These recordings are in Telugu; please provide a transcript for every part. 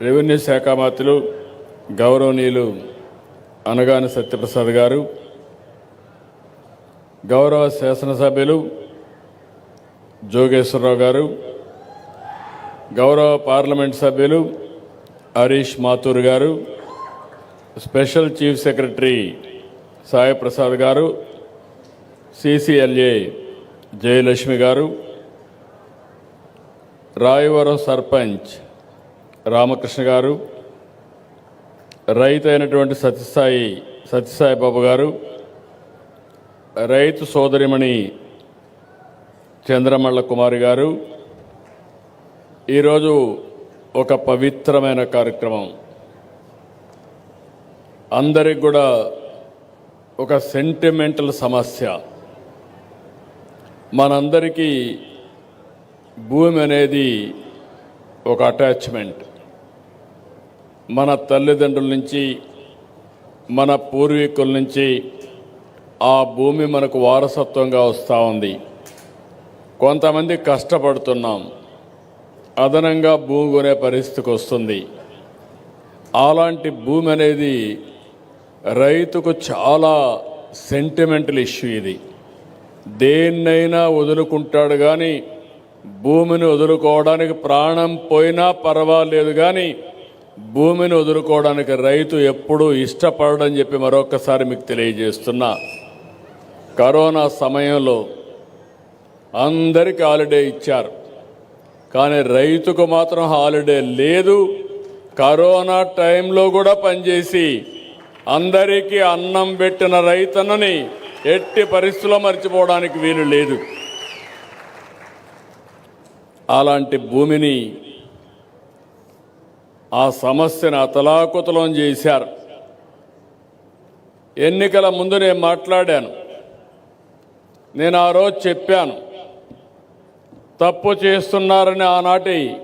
రెవెన్యూ శాఖ మంత్రులు గౌరవనీయులు అనగాని సత్యప్రసాద్ గారు గౌరవ శాసనసభ్యులు జోగేశ్వరరావు గారు గౌరవ పార్లమెంట్ సభ్యులు హరీష్ మాతూర్ గారు స్పెషల్ చీఫ్ సెక్రటరీ సాయిప్రసాద్ గారు సిసిఎల్ఏ జయలక్ష్మి గారు రాయవరం సర్పంచ్ రామకృష్ణ గారు రైతు అయినటువంటి సత్యసాయి సత్యసాయి బాబు గారు రైతు సోదరిమణి చంద్రమల్ల కుమారి గారు. ఈరోజు ఒక పవిత్రమైన కార్యక్రమం. అందరికి కూడా ఒక సెంటిమెంటల్ సమస్య. మనందరికీ భూమి అనేది ఒక అటాచ్మెంట్ మన తల్లిదండ్రుల నుంచి మన పూర్వీకుల నుంచి ఆ భూమి మనకు వారసత్వంగా వస్తూ ఉంది. కొంతమంది కష్టపడుతున్నాం. అదనంగా భూమి కొనే పరిస్థితికి వస్తుంది. అలాంటి భూమి అనేది రైతుకు చాలా సెంటిమెంటల్ ఇష్యూ ఇది. దేన్నైనా వదులుకుంటాడు కానీ భూమిని వదులుకోవడానికి ప్రాణం పోయినా పర్వాలేదు కానీ భూమిని వదులుకోవడానికి రైతు ఎప్పుడూ ఇష్టపడని చెప్పి మరొకసారి మీకు తెలియజేస్తున్నా. కరోనా సమయంలో అందరికీ హాలిడే ఇచ్చారు. కానీ రైతుకు మాత్రం హాలిడే లేదు. కరోనా టైంలో కూడా పనిచేసి అందరికీ అన్నం పెట్టిన రైతన్నని ఎట్టి పరిస్థితుల్లో మర్చిపోవడానికి వీలు లేదు. అలాంటి భూమిని ఆ సమస్యను అతలాకుతలం చేశారు. ఎన్నికల ముందు నేను మాట్లాడాను. నేను ఆ రోజు చెప్పాను. తప్పు చేస్తున్నారని ఆనాటి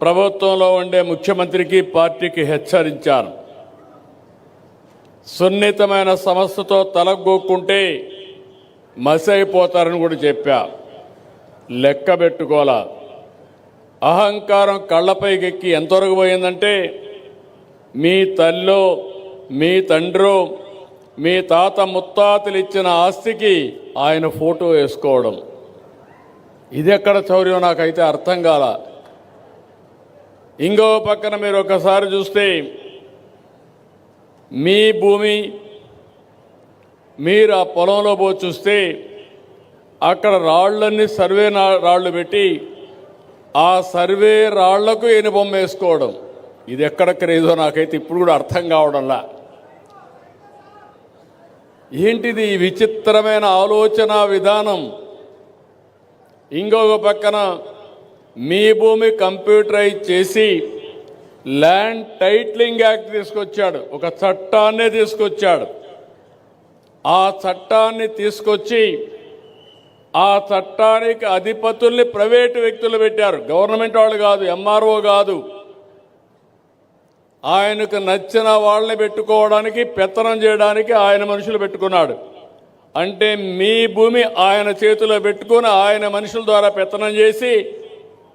ప్రభుత్వంలో ఉండే ముఖ్యమంత్రికి పార్టీకి హెచ్చరించాను. సున్నితమైన సమస్యతో తలగొక్కుంటే మసి అయిపోతారని కూడా చెప్పా. లెక్క పెట్టుకోవాలా? అహంకారం కళ్ళపైకెక్కి ఎంతవరకు పోయిందంటే మీ తల్లో మీ తండ్రో మీ తాత ముత్తాతలు ఇచ్చిన ఆస్తికి ఆయన ఫోటో వేసుకోవడం. ఇది ఎక్కడ చౌర్యం నాకైతే అర్థం కాల. ఇంకో పక్కన మీరు ఒకసారి చూస్తే మీ భూమి మీరు ఆ పొలంలో పో చూస్తే అక్కడ రాళ్ళన్నీ సర్వే రాళ్ళు పెట్టి ఆ సర్వే రాళ్ళకు ఎనుబొమ్మ వేసుకోవడం. ఇది ఎక్కడ క్రేజో నాకైతే ఇప్పుడు కూడా అర్థం కావడంలా. ఏంటిది ఈ విచిత్రమైన ఆలోచన విధానం? ఇంకొక పక్కన మీ భూమి కంప్యూటరైజ్ చేసి ల్యాండ్ టైట్లింగ్ యాక్ట్ తీసుకొచ్చాడు. ఒక చట్టాన్నే తీసుకొచ్చాడు. ఆ చట్టాన్ని తీసుకొచ్చి ఆ చట్టానికి అధిపతుల్ని ప్రైవేటు వ్యక్తులు పెట్టారు. గవర్నమెంట్ వాళ్ళు కాదు ఎంఆర్ఓ కాదు. ఆయనకు నచ్చిన వాళ్ళని పెట్టుకోవడానికి పెత్తనం చేయడానికి ఆయన మనుషులు పెట్టుకున్నాడు. అంటే మీ భూమి ఆయన చేతిలో పెట్టుకుని ఆయన మనుషుల ద్వారా పెత్తనం చేసి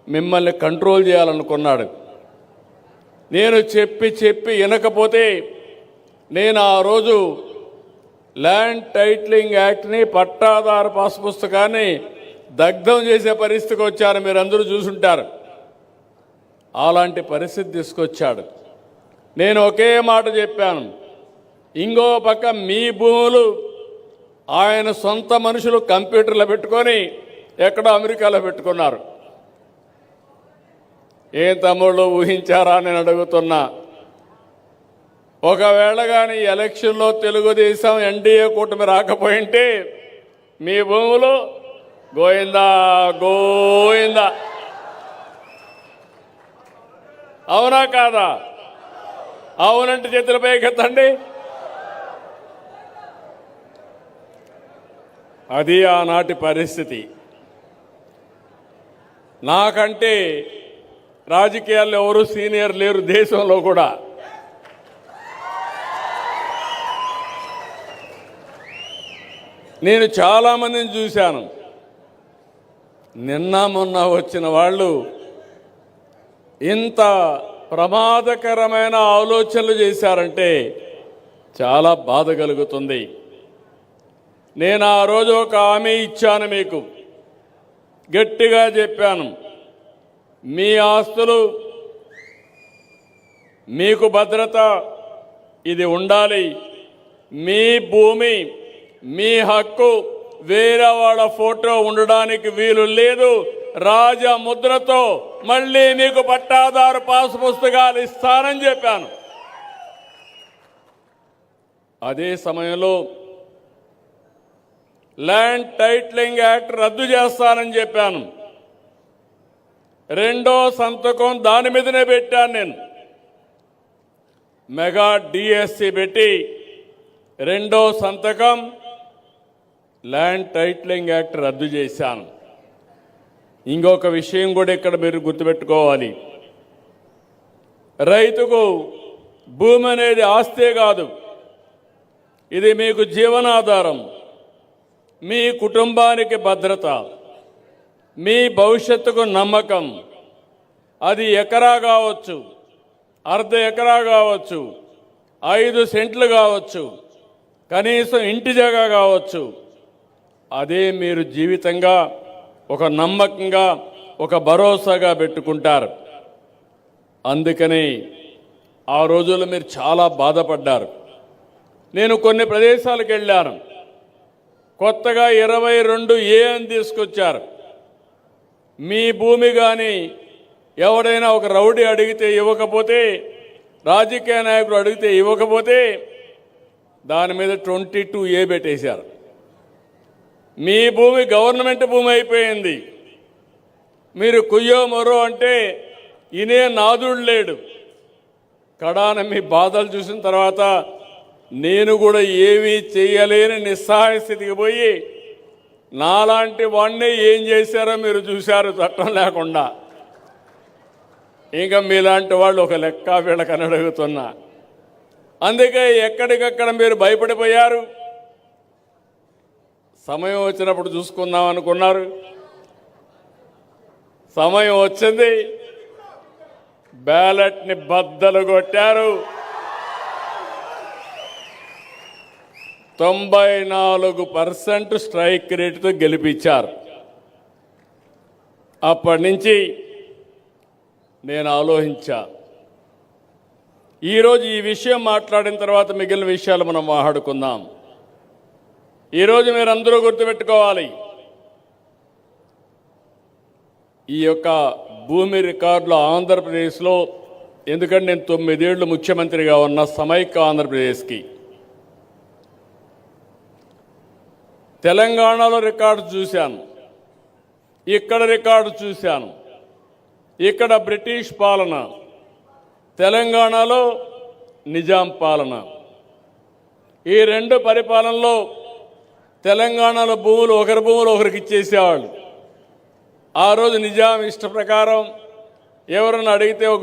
మిమ్మల్ని కంట్రోల్ చేయాలనుకున్నాడు. నేను చెప్పి చెప్పి వినకపోతే నేను ఆ రోజు ల్యాండ్ టైట్లింగ్ యాక్ట్ని పట్టాదారు పాస్ పుస్తకాన్ని దగ్ధం చేసే పరిస్థితికి వచ్చారు. మీరు అందరూ చూసుంటారు. అలాంటి పరిస్థితి తీసుకొచ్చాడు. నేను ఒకే మాట చెప్పాను. ఇంకో పక్క మీ భూములు ఆయన సొంత మనుషులు కంప్యూటర్లో పెట్టుకొని ఎక్కడో అమెరికాలో పెట్టుకున్నారు. ఏం తమ్ముళ్ళు ఊహించారా నేను అడుగుతున్నా. ఒకవేళ కానీ ఎలక్షన్లో తెలుగుదేశం ఎన్డీఏ కూటమి రాకపోయింటే మీ భూములు గోయిందా? గోయిందా? అవునా కాదా? అవునంటే చేతులపై ఎత్తండి అది ఆనాటి పరిస్థితి. నాకంటే రాజకీయాల్లో ఎవరు సీనియర్ లేరు దేశంలో కూడా. నేను చాలామందిని చూశాను. నిన్న మొన్న వచ్చిన వాళ్ళు ఇంత ప్రమాదకరమైన ఆలోచనలు చేశారంటే చాలా బాధ కలుగుతుంది. నేను ఆ రోజు ఒక హామీ ఇచ్చాను మీకు. గట్టిగా చెప్పాను. మీ ఆస్తులు మీకు భద్రత ఇది ఉండాలి. మీ భూమి మీ హక్కు వేరే వాళ్ళ ఫోటో ఉండడానికి వీలు లేదు. రాజ ముద్రతో మళ్ళీ మీకు పట్టాదారు పాసు పుస్తకాలు ఇస్తానని చెప్పాను. అదే సమయంలో ల్యాండ్ టైట్లింగ్ యాక్ట్ రద్దు చేస్తానని చెప్పాను. రెండో సంతకం దాని మీదనే పెట్టాను నేను. మెగా డిఎస్సి పెట్టి రెండో సంతకం ల్యాండ్ టైట్లింగ్ యాక్ట్ రద్దు చేశాను. ఇంకొక విషయం కూడా ఇక్కడ మీరు గుర్తుపెట్టుకోవాలి. రైతుకు భూమి అనేది ఆస్తే కాదు. ఇది మీకు జీవనాధారం. మీ కుటుంబానికి భద్రత. మీ భవిష్యత్తుకు నమ్మకం. అది ఎకరా కావచ్చు అర్ధ ఎకరా కావచ్చు ఐదు సెంట్లు కావచ్చు కనీసం ఇంటి జగ కావచ్చు. అదే మీరు జీవితంగా ఒక నమ్మకంగా ఒక భరోసాగా పెట్టుకుంటారు. అందుకని ఆ రోజుల్లో మీరు చాలా బాధపడ్డారు. నేను కొన్ని ప్రదేశాలకు వెళ్ళాను. కొత్తగా ఇరవై రెండు ఏ అని తీసుకొచ్చారు. మీ భూమి కానీ ఎవడైనా ఒక రౌడీ అడిగితే ఇవ్వకపోతే రాజకీయ నాయకుడు అడిగితే ఇవ్వకపోతే దాని మీద ట్వంటీ టూ ఏ పెట్టేశారు. మీ భూమి గవర్నమెంట్ భూమి అయిపోయింది. మీరు కుయ్యో మరో అంటే ఇనే నాదుడు లేడు. కడాన మీ బాధలు చూసిన తర్వాత నేను కూడా ఏమీ చేయలేని నిస్సహాయ స్థితికి పోయి నాలాంటి వాడిని ఏం చేశారో మీరు చూశారు చట్టం లేకుండా. ఇంకా మీలాంటి వాళ్ళు ఒక లెక్క వీళ్ళకని అడుగుతున్నా. అందుకే ఎక్కడికక్కడ మీరు భయపడిపోయారు? సమయం వచ్చినప్పుడు చూసుకుందాం అనుకున్నారు. సమయం వచ్చింది. బ్యాలెట్ని బద్దలు కొట్టారు. తొంభై నాలుగు పర్సెంట్ స్ట్రైక్ రేటుతో గెలిపించారు. అప్పటి నుంచి నేను ఆలోచించా. ఈరోజు ఈ విషయం మాట్లాడిన తర్వాత మిగిలిన విషయాలు మనం మాట్లాడుకుందాం. ఈరోజు మీరందరూ గుర్తుపెట్టుకోవాలి. ఈ యొక్క భూమి రికార్డులు ఆంధ్రప్రదేశ్లో ఎందుకంటే నేను తొమ్మిదేళ్ళు ముఖ్యమంత్రిగా ఉన్న సమైక్య ఆంధ్రప్రదేశ్కి. తెలంగాణలో రికార్డు చూశాను. ఇక్కడ రికార్డు చూశాను. ఇక్కడ బ్రిటిష్ పాలన. తెలంగాణలో నిజాం పాలన. ఈ రెండు పరిపాలనలో తెలంగాణలో భూములు ఒకరి భూములు ఒకరికి ఇచ్చేసేవాళ్ళు. ఆ రోజు నిజాం ఇష్ట ప్రకారం ఎవరన్నా అడిగితే ఒక